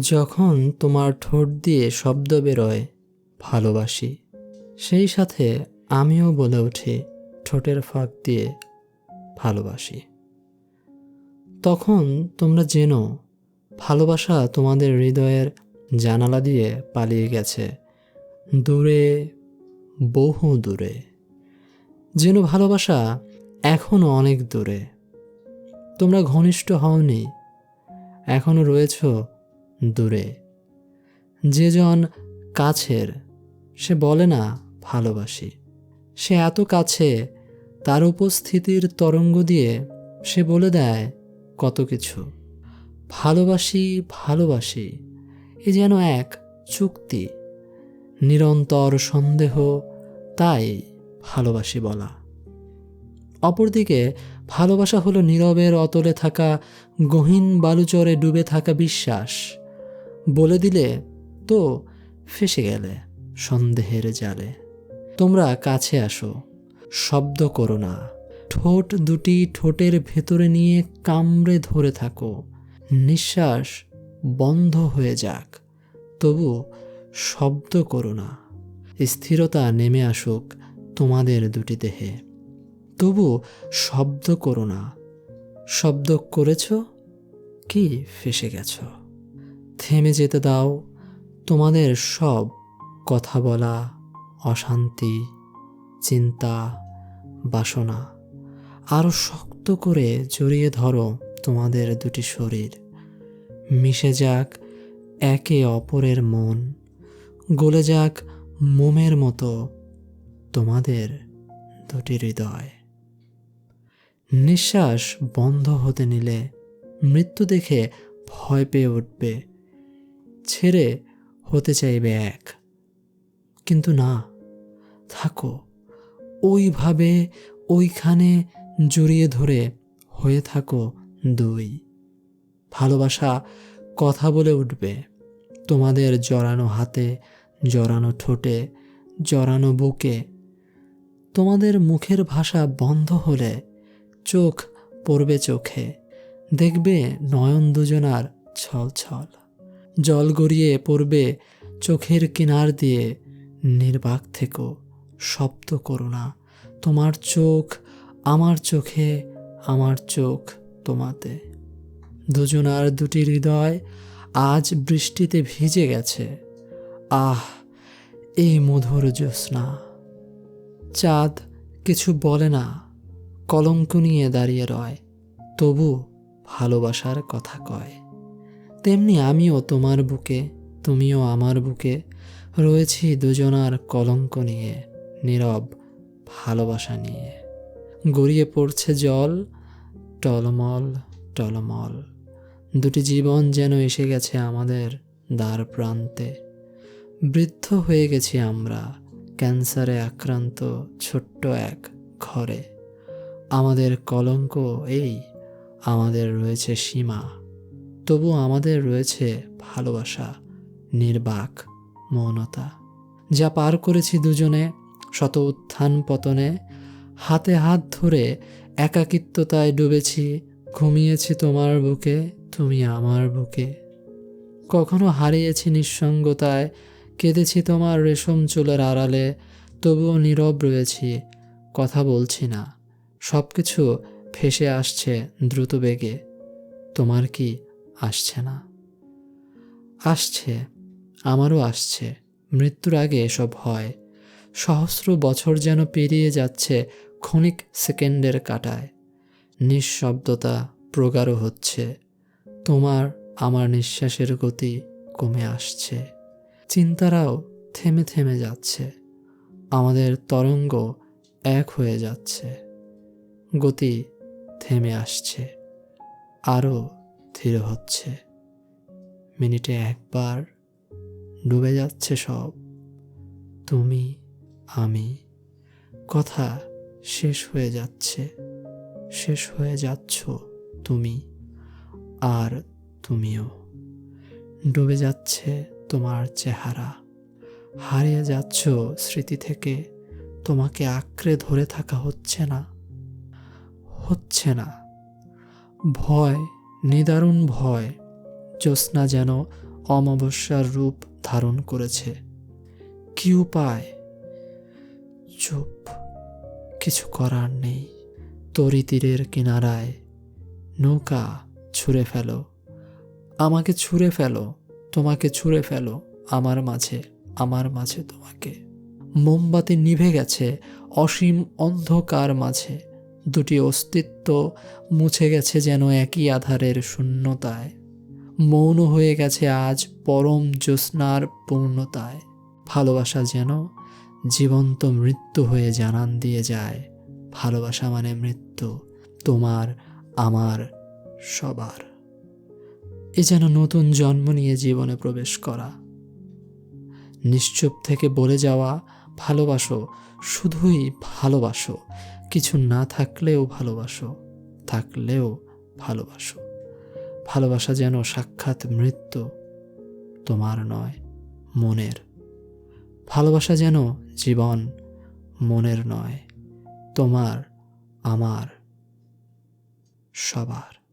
যখন তোমার ঠোঁট দিয়ে শব্দ বেরোয়, ভালোবাসি। সেই সাথে আমিও বলে উঠি, ঠোঁটের ফাঁক দিয়ে ভালোবাসি। তখন তোমরা জেনো, ভালোবাসা তোমাদের হৃদয়ের জানালা দিয়ে পালিয়ে গেছে। দূরে, বহু দূরে। যেন ভালোবাসা এখনও অনেক দূরে। তোমরা ঘনিষ্ঠ হওনি এখনও রয়েছ দূরে। যে জন কাছের, সে বলে না, ভালোবাসি। সে এত কাছে, তার উপস্থিতির তরঙ্গ দিয়ে সে বলে দেয়, কত কিছু। ভালোবাসি ভালোবাসি, এ যেন এক চুক্তি। নিরন্তর সন্দেহ, তাই ভালোবাসি বলা। অপরদিকে, ভালোবাসা হলো নীরবের অতলে থাকা, গহীন বালুচরে ডুবে থাকা বিশ্বাস। বলে দিলে তো ফেসে গেলে সন্দেহের জালে। তোমরা কাছে আসো, শব্দ করো না। ঠোঁট দুটি ঠোঁটের ভেতরে নিয়ে কামড়ে ধরে থাকো। নিঃশ্বাস বন্ধ হয়ে যাক, তবু শব্দ করো না। স্থিরতা নেমে আসুক তোমাদের দুটি দেহে। তবু শব্দ করো না। শব্দ করেছ কি ফেসে গেছ? থেমে যেতে দাও। তোমাদের সব কথা বলা, অশান্তি, চিন্তা, বাসনা আরও শক্ত করে জড়িয়ে ধরো তোমাদের দুটি শরীর। মিশে যাক একে অপরের মন, গলে যাক মোমের মতো তোমাদের দুটি হৃদয়। নিঃশ্বাস বন্ধ হতে নিলে মৃত্যু দেখে ভয় পেয়ে উঠবে। ছেড়ে হতে চাইবে এক। কিন্তু না, থাকো। ওইভাবে ওইখানে জড়িয়ে ধরে হয়ে থাকো দুই। ভালোবাসা কথা বলে উঠবে। তোমাদের জড়ানো হাতে, জড়ানো ঠোঁটে, জড়ানো বুকে। তোমাদের মুখের ভাষা বন্ধ হলে চোখ পড়বে চোখে। দেখবে নয়ন দুজনার ছল ছল জল গড়িয়ে পড়বে চোখের কিনার দিয়ে। নির্বাক থেকো, শব্দ করো না। তোমার চোখ আমার চোখে, আমার চোখ তোমাতে। দুজনার দুটি হৃদয় আজ বৃষ্টিতে ভিজে গেছে। আহ, এই মধুর জ্যোৎস্না। চাঁদ কিছু বলে না, কলঙ্ক নিয়ে দাঁড়িয়ে রয়, তবু ভালোবাসার কথা কয়। তেমনি আমিও তোমার বুকে, তুমিও আমার বুকে রয়েছি দুজনার কলঙ্ক নিয়ে, নীরব ভালোবাসা নিয়ে। গড়িয়ে পড়ছে জল, টলমল টলমল। দুটি জীবন যেন এসে গেছে আমাদের দ্বার প্রান্তে। বৃদ্ধ হয়ে গেছি আমরা, ক্যান্সারে আক্রান্ত ছোট্ট এক ঘরে। আমাদের কলঙ্ক এই, আমাদের রয়েছে সীমা। তবু আমাদের রয়েছে ভালোবাসা, নির্বাক, মৌনতা, যা পার করেছি দুজনে শত উত্থান পতনে। হাতে হাত ধরে একাকিত্বতায় ডুবেছি, ঘুমিয়েছি তোমার বুকে, তুমি আমার বুকে। কখনো হারিয়েছি নিঃসঙ্গতায়, কেঁদেছি তোমার রেশম চুলের আড়ালে, তবুও নীরব রয়েছি, কথা বলছি না। সব কিছু ফেসে আসছে দ্রুত বেগে। তোমার কি আসছে না। আসছে, আমারও আসছে, মৃত্যুর আগে এসব হয়। সহস্র বছর যেন পেরিয়ে যাচ্ছে ক্ষণিক সেকেন্ডের কাটায়। নিঃশব্দতা প্রগাঢ় হচ্ছে, তোমার আমার নিঃশ্বাসের গতি কমে আসছে। চিন্তারাও থেমে থেমে যাচ্ছে, আমাদের তরঙ্গ এক হয়ে যাচ্ছে, গতি থেমে আসছে, আরও ধীর হচ্ছে। মিনিটে একবার ডুবে যাচ্ছে সব। তুমি, আমি, কথা শেষ হয়ে যাচ্ছে। শেষ হয়ে যাচ্ছ তুমি আর তুমিও। ডুবে যাচ্ছে তোমার চেহারা। হারিয়ে যাচ্ছ স্মৃতি থেকে। তোমাকে আঁকড়ে ধরে থাকা হচ্ছে না। হচ্ছে না। ভয় নিদারুণ ভয় জ্যোৎস্না যেন অমাবস্যার রূপ ধারণ করেছে। কি উপায়? চুপ, কিছু করার নেই। তরি তীরের কিনারায় নৌকা ছুঁড়ে ফেলো। আমাকে ছুঁড়ে ফেলো, তোমাকে ছুঁড়ে ফেলো, আমার মাঝে আমার মাঝে তোমাকে। মোমবাতি নিভে গেছে অসীম অন্ধকার মাঝে। দুটি অস্তিত্ব মুছে গেছে যেন একই আধারের শূন্যতায়। মৌন হয়ে গেছে আজ পরম জ্যোৎস্নার পূর্ণতায়। ভালোবাসা যেন জীবন্ত মৃত্যু হয়ে জানান দিয়ে যায়। ভালোবাসা মানে মৃত্যু, তোমার, আমার, সবার। এ যেন নতুন জন্ম নিয়ে জীবনে প্রবেশ করা। নিশ্চুপ থেকে বলে যাওয়া ভালোবাসো, শুধুই ভালোবাসো। কিছু না থাকলেও ভালোবাসো থাকলেও ভালোবাসো। ভালোবাসা যেন সাক্ষাৎ মৃত্যু, তোমার নয়, মনের। ভালোবাসা যেন জীবন, মনের নয়, তোমার, আমার, সবার।